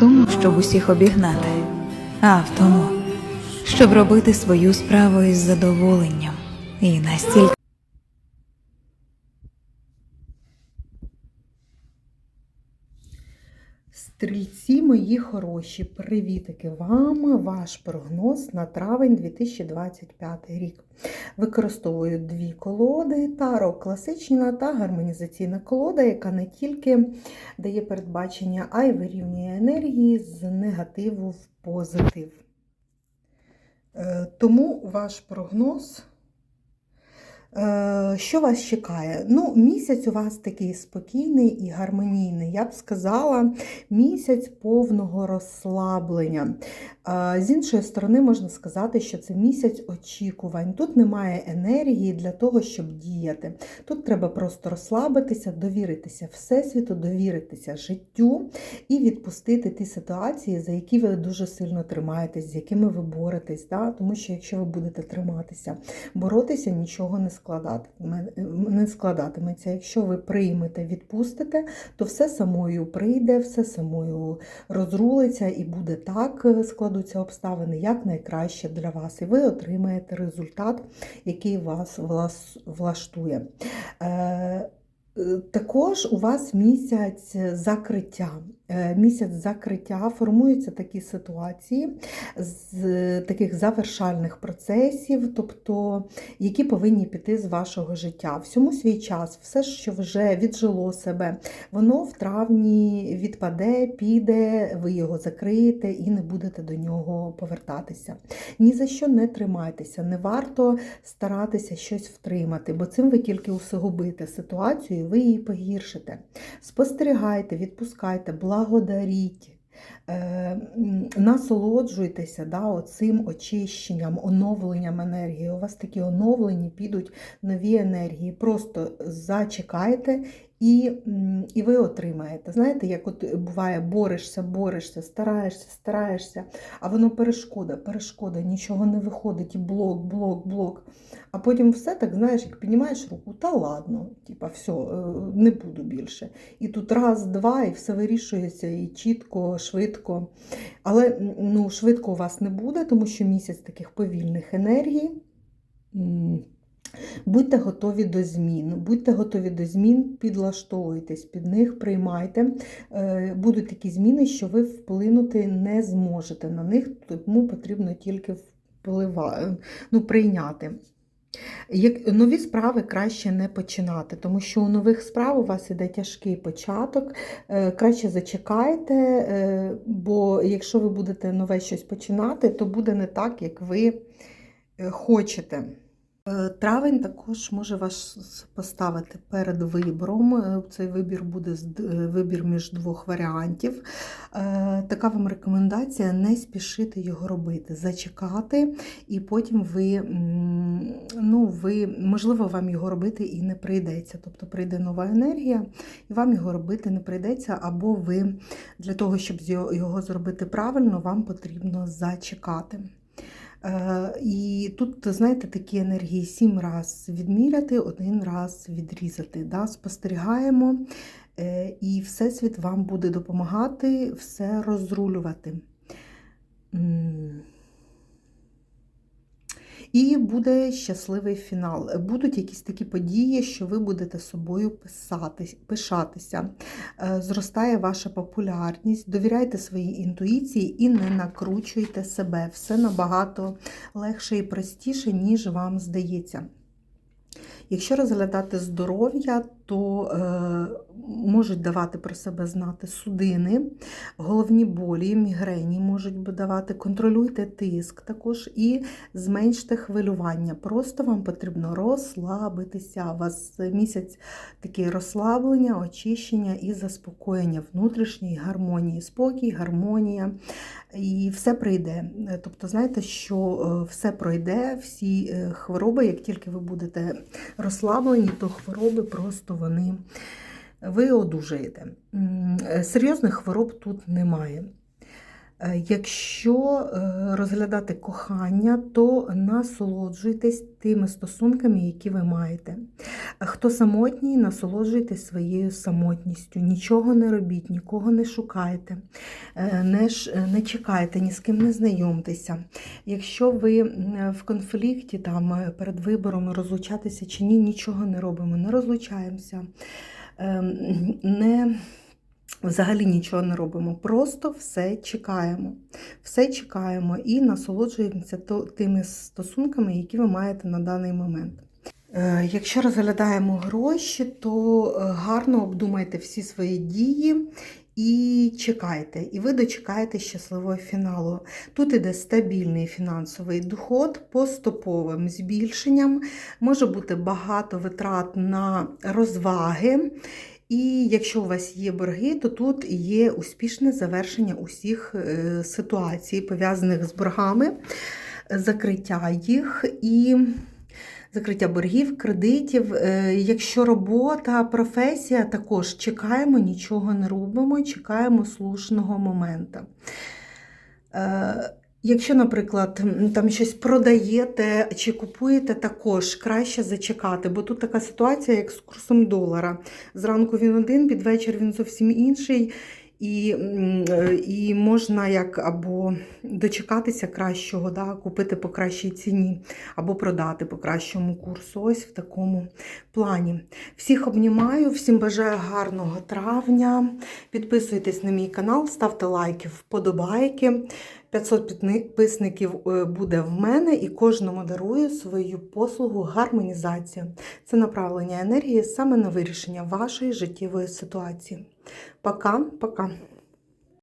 тому, щоб усіх обігнати, а в тому, щоб робити свою справу із задоволенням і настільки. Стрільці мої хороші, привітики вам! Ваш прогноз на травень 2025 рік. Використовую дві колоди: таро класична та гармонізаційна колода, яка не тільки дає передбачення, а й вирівнює енергії з негативу в позитив. Е, Тому ваш прогноз. Е, Що вас чекає? Ну, місяць у вас такий спокійний і гармонійний. Я б сказала, місяць повного розслаблення. Е, З іншої сторони, можна сказати, що це місяць очікувань. Тут немає енергії для того, щоб діяти. Тут треба просто розслабитися, довіритися Всесвіту, довіритися життю і відпустити ті ситуації, за які ви дуже сильно тримаєтесь, з якими ви боретесь. Да? Тому що якщо ви будете триматися, боротися нічого не складатиме, не складатиметься. Якщо ви приймете, відпустите, то все самою прийде, все самою розрулиться і буде так е, складуться обставини, як найкраще для вас. І ви отримаєте результат, який вас влаштує. Е, е, Також у вас місяць закриття. Е, Місяць закриття формуються такі ситуації з таких завершальних процесів, тобто які повинні піти з вашого життя. Всьому свій час, все, що вже віджило себе, воно в травні відпаде, піде, ви його закриєте і не будете до нього повертатися. Ні за що не тримайтеся, не варто старатися щось втримати, бо цим ви тільки усугубите ситуацію, і ви її погіршите. Спостерігайте, відпускайте, благодаріть. Е, Насолоджуйтеся да, оцим очищенням, оновленням енергії. У вас такі оновлені підуть нові енергії. Просто зачекайте і, і ви отримаєте. Знаєте, як от буває, борешся, борешся, стараєшся, стараєшся, а воно перешкода, перешкода, нічого не виходить, і блок, блок, блок. А потім все так, знаєш, як піднімаєш руку, та ладно, типа, все, не буду більше. І тут раз, два, і все вирішується, і чітко, швидко. Але ну, швидко у вас не буде, тому що місяць таких повільних енергій. Будьте готові до змін, будьте готові до змін, підлаштовуйтесь під них, приймайте. Е, Будуть такі зміни, що ви вплинути не зможете на них, тому потрібно тільки впливати, ну, прийняти. Як нові справи краще не починати, тому що у нових справ у вас іде тяжкий початок. Е, Краще зачекайте, е, бо якщо ви будете нове щось починати, то буде не так, як ви хочете. Е, Травень також може вас поставити перед вибором. Е, Цей вибір буде е, вибір між двох варіантів. Така вам рекомендація не спішити його робити, зачекати, і потім ви, ну, ви, можливо, вам його робити і не прийдеться. Тобто прийде нова енергія, і вам його робити не прийдеться, або ви для того, щоб його зробити правильно, вам потрібно зачекати. Е, І тут, знаєте, такі енергії сім раз відміряти, один раз відрізати. Да? Спостерігаємо, е, і Всесвіт вам буде допомагати все розрулювати. І буде щасливий фінал. Будуть якісь такі події, що ви будете собою писати, пишатися. Е, Зростає ваша популярність. Довіряйте своїй інтуїції і не накручуйте себе. Все набагато легше і простіше, ніж вам здається. Якщо розглядати здоров'я, то е, можуть давати про себе знати судини, головні болі, мігрені можуть давати. Контролюйте тиск також і зменште хвилювання. Просто вам потрібно розслабитися. У вас місяць таке розслаблення, очищення і заспокоєння внутрішньої гармонії, спокій, гармонія. І все прийде. Тобто, знаєте, що е, все пройде, всі е, хвороби, як тільки ви будете розслаблені, то хвороби просто вони ви одужаєте. Е, Серйозних хвороб тут немає. Е, Якщо е, розглядати кохання, то насолоджуйтесь тими стосунками, які ви маєте. Хто самотній, насолоджуйтесь своєю самотністю. Нічого не робіть, нікого не шукайте, е, не, не чекайте, ні з ким не знайомтеся. Якщо ви в конфлікті там перед вибором розлучатися чи ні, нічого не робимо, не розлучаємося, ем, не. Взагалі нічого не робимо, просто все чекаємо. Все чекаємо і насолоджуємося тими стосунками, які ви маєте на даний момент. Е, Якщо розглядаємо гроші, то е, гарно обдумайте всі свої дії і чекайте. І ви дочекаєте щасливого фіналу. Тут іде стабільний фінансовий доход поступовим збільшенням. Може бути багато витрат на розваги. І якщо у вас є борги, то тут є успішне завершення усіх е, ситуацій, пов'язаних з боргами, закриття їх і закриття боргів, кредитів. Е, Якщо робота, професія, також чекаємо, нічого не робимо, чекаємо слушного моменту. Якщо, наприклад, там щось продаєте чи купуєте, також краще зачекати, бо тут така ситуація, як з курсом долара. Зранку він один, під вечір він зовсім інший. І, е, і можна як або дочекатися кращого, да, купити по кращій ціні, або продати по кращому курсу. Ось в такому плані. Всіх обнімаю, всім бажаю гарного травня. Підписуйтесь на мій канал, ставте лайки, вподобайки. 500 підписників е, буде в мене і кожному дарую свою послугу гармонізація. Це направлення енергії саме на вирішення вашої життєвої ситуації. Пока, пока.